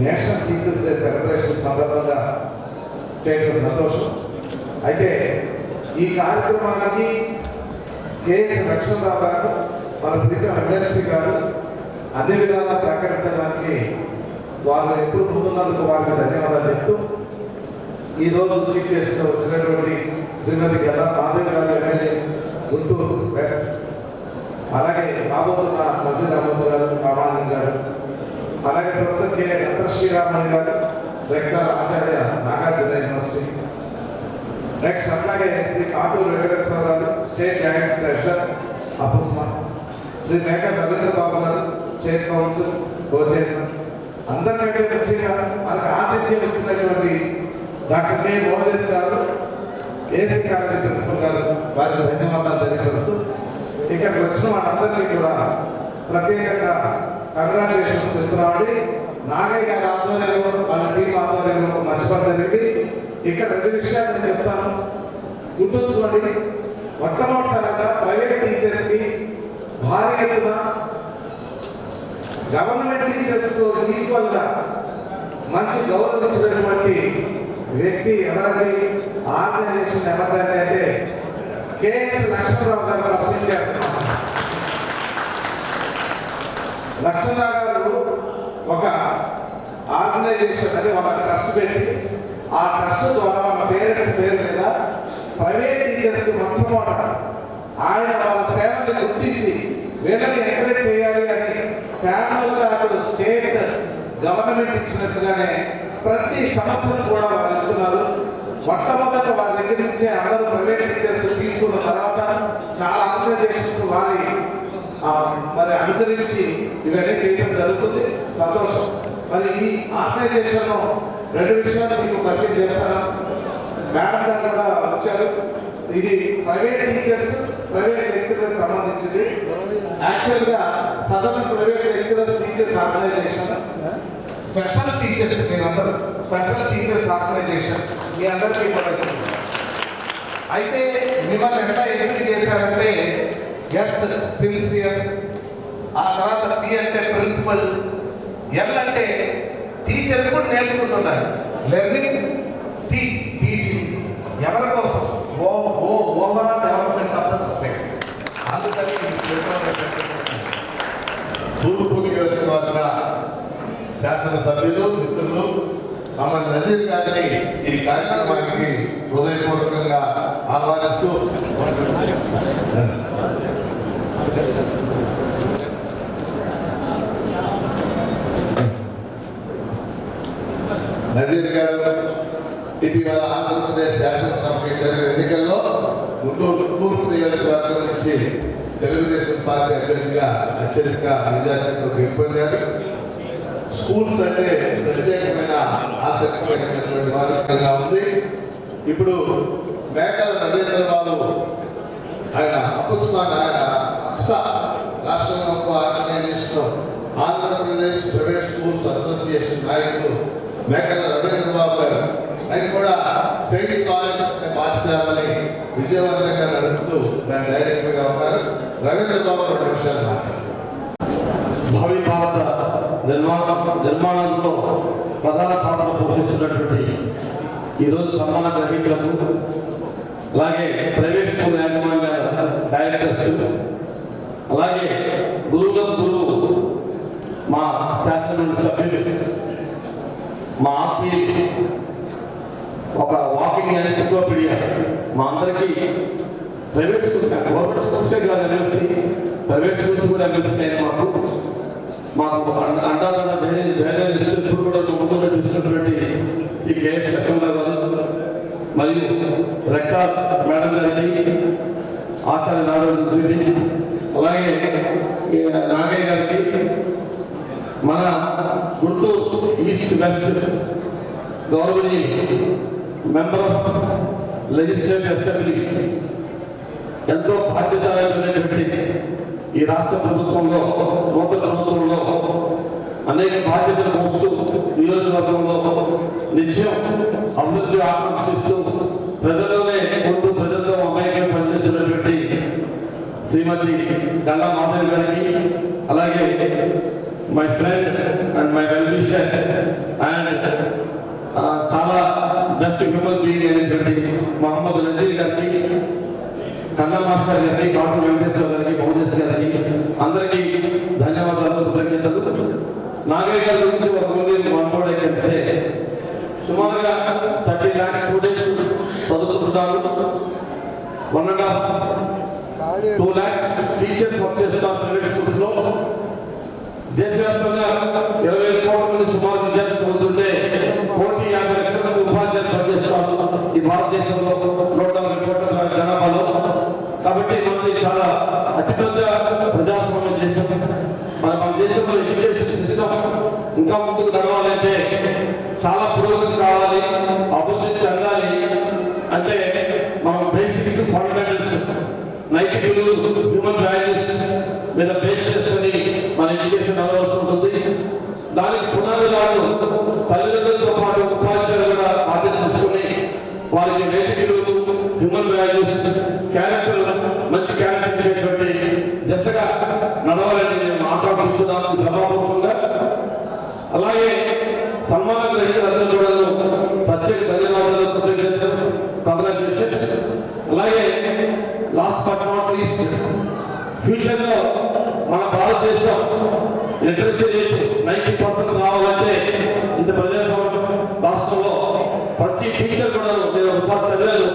National teachers day celebration సందర్భంగా చేయడం సంతోషం. అయితే ఈ కార్యక్రమానికి కేఎస్ లక్ష్మణరావు గారు మన ప్రీతం ఎమ్మెల్సీ గారు అన్ని విధాలా సహకరించడానికి వాళ్ళు ఎప్పుడు ముందున్నందుకు వారికి ధన్యవాదాలు చెప్తూ ఈ రోజు చీఫ్ గెస్ట్ వచ్చినటువంటి శ్రీమతి గల్లా మాధవ్ గారి ఎమ్మెల్యే గుంటూరు వెస్ట్. అలాగే రాబోతున్న మసీద్ అహ్మద్ గారు రామానంద్ గారు అలాగే ప్రొఫెసర్ కె నందర్ శ్రీరామన్ గారు rector Acharya Nagarjuna university. Next అట్లాగే శ్రీ కాటూరు వెంకటేశ్వర గారు state joint treasurer APUSMA. Shri Meka Ravindra Babu గారు స్టేట్ కౌన్సిల్ కోచైర్మన్ అందరికంటే ముఖ్యంగా మనకు ఆతిథ్యం ఇచ్చినటువంటి doctor K Moses garu AC college principal garu వారికి ధన్యవాదాలు తెలియపరుస్తూ ఇక్కడికి వచ్చిన వాళ్ళందరికీ కూడా ప్రత్యేకంగా కంగ్రాచులేషన్స్ చెప్తున్నామండి నాగయ్య గారి ఆధ్వర్యంలో వాళ్ళ టీం ఆధ్వర్యంలో ఒక మంచి పని జరిగింది. ఇక్కడ రెండు విషయాలు నేను చెప్తాను. గుర్తుంచుకోండి మొట్టమొదటిసారిగా ప్రైవేట్ టీచర్స్కి భారీ ఎత్తున గవర్నమెంట్ టీచర్స్తో ఈక్వల్గా మంచి గౌరవం ఇచ్చినటువంటి వ్యక్తి ఎవరండి? ఆర్గనైజేషన్ ఎవరంటే అయితే కేఎస్ లక్ష్మణరావు గారు ప్రశ్నించారు లక్ష్మణరావు గారు ఒక ఆర్గనైజేషన్ అని ఒక ట్రస్ట్ పెట్టి ఆ ట్రస్ట్ ద్వారా వాళ్ళ పేరెంట్స్ పేరు మీద ప్రైవేట్ టీచర్స్కి మొట్టమొదట ఆయన వాళ్ళ సేవని గుర్తించి వీళ్ళని ఎంకరేజ్ చేయాలి అని అటు స్టేట్ గవర్నమెంట్ ఇచ్చినట్టుగానే ప్రతి సంవత్సరం కూడా వారు ఇస్తున్నారు. మొట్టమొదట వారి దగ్గర నుంచి అందరూ ప్రైవేట్ టీచర్స్ తీసుకున్న తర్వాత చాలా ఆర్గనైజేషన్స్ వారి మరి అనుకరించి ఇవన్నీ చేయడం జరుగుతుంది. సంతోషం. మరి ఈ ఆర్గనైజేషన్ రెండు విషయాలు మీకు పరిచయం చేస్తాను. మేడం గారు కూడా వచ్చారు. ఇది ప్రైవేట్ టీచర్స్ ప్రైవేట్ లెక్చరర్స్ సంబంధించింది. యాక్చువల్గా southern private lecturers teachers organisation special teachers మీరందరూ స్పెషల్ టీచర్స్ ఆర్గనైజేషన్ మీ అందరికీ అయితే మిమ్మల్ని ఎంత ఎంపిక చేశారంటే ఎస్ సిన్సియర్ ఆ తర్వాత పి అంటే ప్రిన్సిపల్ ఎల్ అంటే టీచర్ కూడా నేర్చుకుంటున్నారు లెర్నింగ్ టీ శాసనసభ్యులు మిత్రులు మమ్మల్ని నజీర్ గారిని ఈ కార్యక్రమానికి హృదయపూర్వకంగా ఆహ్వానిస్తూ నజీర్ గారు ఇటీవల ఆంధ్రప్రదేశ్ శాసనసభకి జరిగిన ఎన్నికల్లో గుంటూరు తూర్పు నియోజకవర్గం నుంచి తెలుగుదేశం పార్టీ అభ్యర్థిగా అత్యధిక విద్యార్థులతో గెలుపొందారు. స్కూల్స్ అంటే ప్రత్యేకమైన ఆసక్తికరమైనటువంటి వారికంగా ఉంది. ఇప్పుడు మేకల నరేంద్ర బాబు ఆయన అపుస్మాన్ ఆయన అప్సా రాష్ట్రంలో organization Andhra Pradesh private schools association నాయకులు మేకల రవీంద్ర బాబు గారు. ఆయన కూడా సెయింట్ కాలేజ్ అనే పాఠశాలని విజయవంతంగా నడుపుతూ దాని డైరెక్టర్గా ఉన్నారు. రవీంద్ర బాబు రెండు నిమిషాలు మాట్లాడారు భావి నిర్మాణ నిర్మాణంలో ప్రధాన పాత్ర పోషిస్తున్నటువంటి ఈరోజు సన్మాన గ్రహీతలకు అలాగే ప్రైవేట్ స్కూల్ యాజమాన్య డైరెక్టర్స్ అలాగే గురువులకు గురువు మా శాసనమండలి సభ్యులు మా ఆత్మీయులు ఒక వాకింగ్ ఎన్సిక్లోపీడియా మా అందరికీ ప్రైవేట్ స్కూల్స్ గవర్నమెంట్ స్కూల్స్ కాదు ఎమ్మెల్సీ ప్రైవేట్ స్కూల్స్ కూడా ఎమ్మెల్సీ అయిన మాకు మాకు మరియు రెక్టార్ మేడం గారికి ఆచార్య నారాయణ అలాగే ఈ నాగయ్య గారికి మన గుంటూరు ఈస్ట్ వెస్ట్ గౌరవనీయ మెంబర్ ఆఫ్ లెజిస్లేటివ్ అసెంబ్లీ ఎంతో బాధ్యతమైనటువంటి ఈ రాష్ట్ర ప్రభుత్వంలో నూతన ప్రభుత్వంలో అనేక బాధ్యతలు మోస్తూ నియోజకవర్గంలో నిత్యం అభివృద్ధి ఆకాంక్షిస్తూ ప్రజల్లోనే ముందు ప్రజలతో అమాయకం పనిచేస్తున్నటువంటి శ్రీమతి గంగా మాధవి గారికి అలాగే my friend and my wellwisher and చాలా బెస్ట్ హ్యూమన్ బీయింగ్ అయినటువంటి మహమ్మద్ నజీర్ గారికి కన్నా మాస్టర్ గారికి డాక్టర్ వెంకటేశ్వర గారికి మౌజస్ గారికి అందరికీ ధన్యవాదాలు కృతజ్ఞతలు. నాగయ్య గారి గురించి ఒక కొన్ని మనబోడే కలిసే. సుమారుగా థర్టీ ల్యాక్స్ స్టూడెంట్స్ చదువుకుంటున్నారు one and half two lakhs teachers work చేస్తున్నారు ప్రైవేట్ స్కూల్స్లో. దేశవ్యాప్తంగా ఇరవై ఐదు కోట్ల మంది సుమారు విద్యార్థులు పొందుతుంటే కోటి యాభై లక్షల మంది ఉపాధ్యాయులు పనిచేస్తున్నారు ఈ భారతదేశంలో. నూట నలభై కోట్ల జనాభాలో. కాబట్టి మనది చాలా అతిపెద్ద ప్రజాస్వామ్య దేశం మన మన దేశంలో ఎడ్యుకేషన్ సిస్టమ్ ఇంకా ముందుకు నడవాలంటే చాలా పురోగతి కావాలి అభివృద్ధి చెందాలి అంటే మనం బేసిక్స్ ఫండమెంటల్స్ నైతికులు హ్యూమన్ వాల్యూస్ మీద బేస్ చేసుకుని మన ఎడ్యుకేషన్ అవ్వాల్సి ఉంటుంది. దానికి పునాదిలాలు తల్లిదండ్రులతో పాటు ఉపాధ్యాయులు కూడా బాధ్యత తీసుకుని వారికి నైతికులు హ్యూమన్ వాల్యూస్ క్యారెక్టర్ మంచి క్యారెక్టర్ ఇచ్చేటువంటి దిశగా నడవాలని నేను ఆకాంక్షిస్తున్నాను. సభాపూర్వకంగా అలాగే సన్మాన గ్రహీతలందరూ కూడా ప్రత్యేక ధన్యవాదాలు కృతజ్ఞతలు చర్చెస్ అలాగే లాస్ట్ బట్ నాట్ లీస్ట్ ఫ్యూచర్లో మన భారతదేశం లిటరసీ రేట్ నైన్టీ పర్సెంట్ రావాలంటే ఇంత ప్రజాస్వామ్యం రాష్ట్రంలో ప్రతి టీచర్ కూడా నేను ఒకసారి చదివాను.